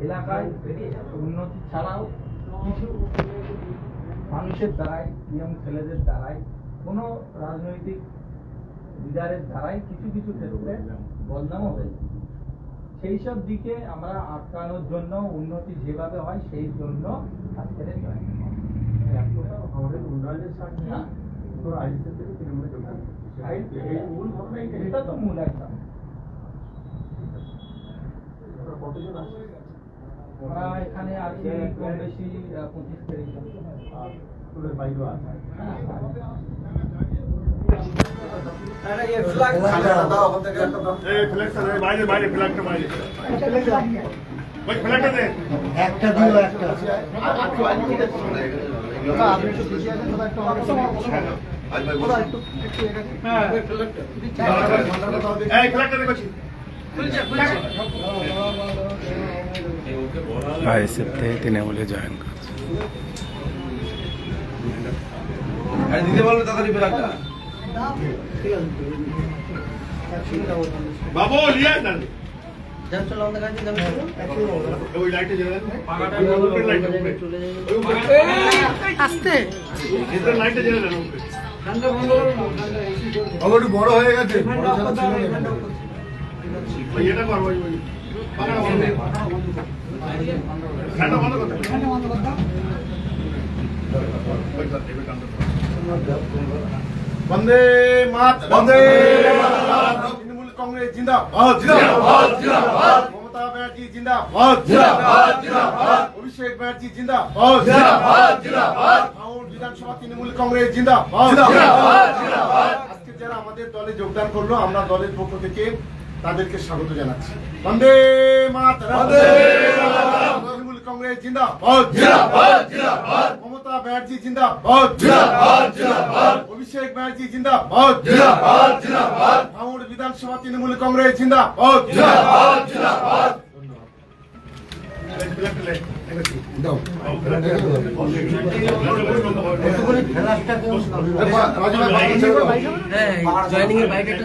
এলাকায় উন্নতি ছাড়াও কিছু মানুষের দ্বারাই ইয়ং ছেলেদের দ্বারাই কোনো রাজনৈতিক লিডারের দ্বারাই কিছু কিছু ক্ষেত্রে বদনামও হয়েছে। সেই সব দিকে আমরা আটকানোর জন্য উন্নতি যেভাবে হয় সেই জন্য আজকের আমাদের উন্নয়নের স্বার্থে হ্যাঁ। এটা তো মূল একটা কতজন আসছিস? আমরা এখানে আছি কম বেশি পঁচিশ তিরিশ জন। একটা দিও একটা। করছি আইএসএফ থেকে তৃণমূলে জয়েন করছে। বাবু লিয়ে আস্তে। বড় হয়ে গেছে। এটা কর বন্দে মাত বন্দে তৃণমূল কংগ্রেস জিন্দাবাদ। জিন্দাবাদ জিন্দাবাদ। মমতা ব্যানার্জি জিন্দাবাদ। জিন্দাবাদ জিন্দাবাদ। অভিষেক ব্যানার্জি জিন্দাবাদ। জিন্দাবাদ জিন্দাবাদ। ভাঙড় বিধানসভা তৃণমূল কংগ্রেস জিন্দাবাদ। জিন্দাবাদ জিন্দাবাদ। আজকে যারা আমাদের দলে যোগদান করল আমরা দলের পক্ষ থেকে তাদেরকে স্বাগত জানাচ্ছি। বন্দে মাতরম। বন্দে জিন্দাবাদ জিন্দাবাদ জিন্দাবাদ। মমতা ব্যানার্জি জিন্দাবাদ জিন্দাবাদ জিন্দাবাদ। অভিষেক ব্যানার্জি জিন্দাবাদ জিন্দাবাদ জিন্দাবাদ। ভাঙড় বিধানসভা তৃণমূল কংগ্রেস জিন্দাবাদ। জিন্দাবাদ জিন্দাবাদ। জয়নিং এর বাইক একটা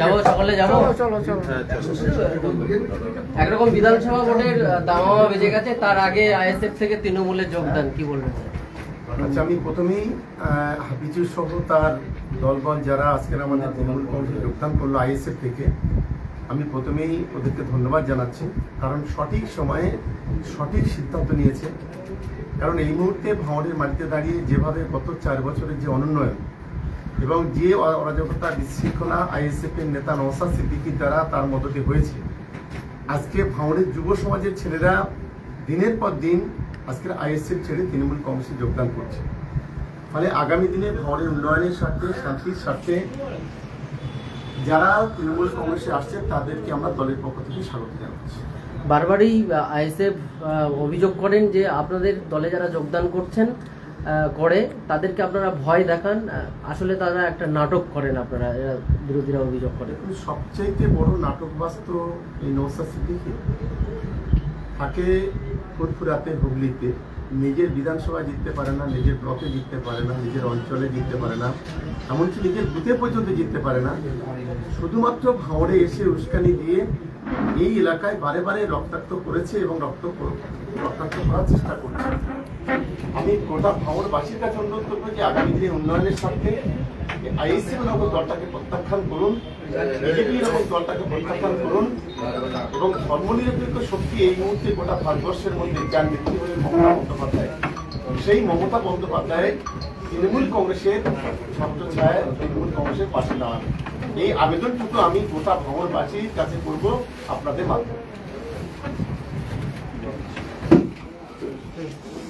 যাব সকালে যাব? একরকম বিধানসভা ভোটের দামামা বেজে গেছে তার আগে আইএসএফ থেকে তৃণমূলে যোগদান কি বলবেন? আচ্ছা আমি প্রথমেই হাফিজুর সহ তার দলবল যারা আজকের আমাদের তৃণমূল কংগ্রেসে যোগদান করল আইএসএফ থেকে আমি প্রথমেই ওদেরকে ধন্যবাদ জানাচ্ছি। কারণ সঠিক সময়ে সঠিক সিদ্ধান্ত নিয়েছে। কারণ এই মুহূর্তে ভাঙড়ের মাটিতে দাঁড়িয়ে যেভাবে গত চার বছরের যে অনুন্নয়ন এবং যে অরাজকতা, বিশৃঙ্খলা আইএসএফ এর নেতা নওসাদ সিদ্দিকির দ্বারা তার মদতে হয়েছে। আজকে ভাঙড়ের যুব সমাজের ছেলেরা দিনের পর দিন আজকের আইএসএফ ছেড়ে তৃণমূল কংগ্রেসে যোগদান করছে। ফলে আগামী দিনে ভাঙড়ের উন্নয়নের স্বার্থে, শান্তির স্বার্থে যারা তৃণমূল কংগ্রেসে আসছে, তাদেরকে আমরা দলের পক্ষ থেকে স্বাগত জানাচ্ছি। বারবারই আইএসএফ অভিযোগ করেন যে আপনাদের দলে যারা যোগদান করছেন করে তাদেরকে আপনারা ভয় দেখান। আসলে তারা একটা নাটক করেন আপনারা, এরা বিরোধীরা অভিযোগ করে। সবচাইতে বড় নাটকবাস্ত এই নৌসা সিদ্দিকি থাকে ফুরফুরাতে, হুগলিতে। নিজের বিধানসভায় জিততে পারে না, নিজের ব্লকে জিততে পারে না, নিজের অঞ্চলে জিততে পারে না, এমনকি নিজের বুথে পর্যন্ত জিততে পারে না। শুধুমাত্র ভাঁড়ে এসে উস্কানি দিয়ে এই এলাকায় বারে বারে রক্তাক্ত করেছে এবং রক্ত রক্তাক্ত করার চেষ্টা করছে। আমি গোটা ভাঁড়বাসীর কাছে অনুরোধ করব যে আগামী দিনে উন্নয়নের স্বার্থে আইএসসি নগর দলটাকে প্রত্যাখ্যান করুন, বিজেপি এবং দলটাকে প্রত্যাখ্যান করুন এবং ধর্মনিরপেক্ষ শক্তি এই মুহূর্তে গোটা ভারতবর্ষের মধ্যে যার নেত্রী হলেন মমতা বন্দ্যোপাধ্যায়। সেই মমতা বন্দ্যোপাধ্যায় তৃণমূল কংগ্রেসের ছত্রছায়ায় তৃণমূল কংগ্রেসের পাশে দাঁড়ান। এই আবেদনটুকু আমি গোটা ভ্রমণবাসীর কাছে করব আপনাদের মাধ্যমে।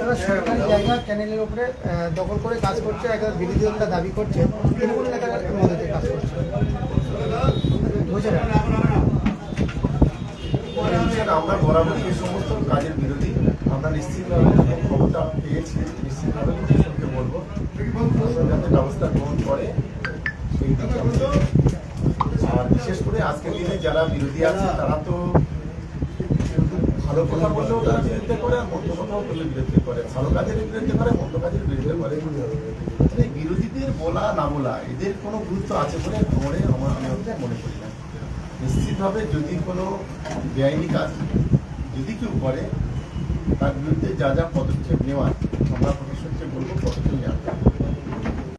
তারা সরকারি জায়গা চ্যানেলের উপরে দখল করে কাজ করছে একদম বিরোধী দলটা দাবি করছে, তৃণমূল নেতারা মদতে কাজ করছে আমরা বরাবরই এই সমস্ত কাজের বিরোধী, আমরা নিশ্চিতভাবে পেয়েছি, নিশ্চিতভাবে প্রশাসনকে বলব যাতে ব্যবস্থা গ্রহণ করে। আর বিশেষ করে আজকের দিনে যারা বিরোধী আছে, তারা তো ভালো কথা বললেও তারা বিরোধিতা করে আর মন্দ কথাও বললে বিরোধিতা করে। ভালো কাজের বিরোধিতা করে মন্দ কাজের বিরোধিতা করে। তাহলে বিরোধীদের বলা না বলা এদের কোনো গুরুত্ব আছে বলে মনে আমার আমি মনে করি না। নিশ্চিতভাবে যদি কোনো বেআইনি কাজ যদি কেউ করে তার বিরুদ্ধে যা যা পদক্ষেপ নেওয়ার আমরা প্রশাসনকে বলব পদক্ষেপ নেওয়ার।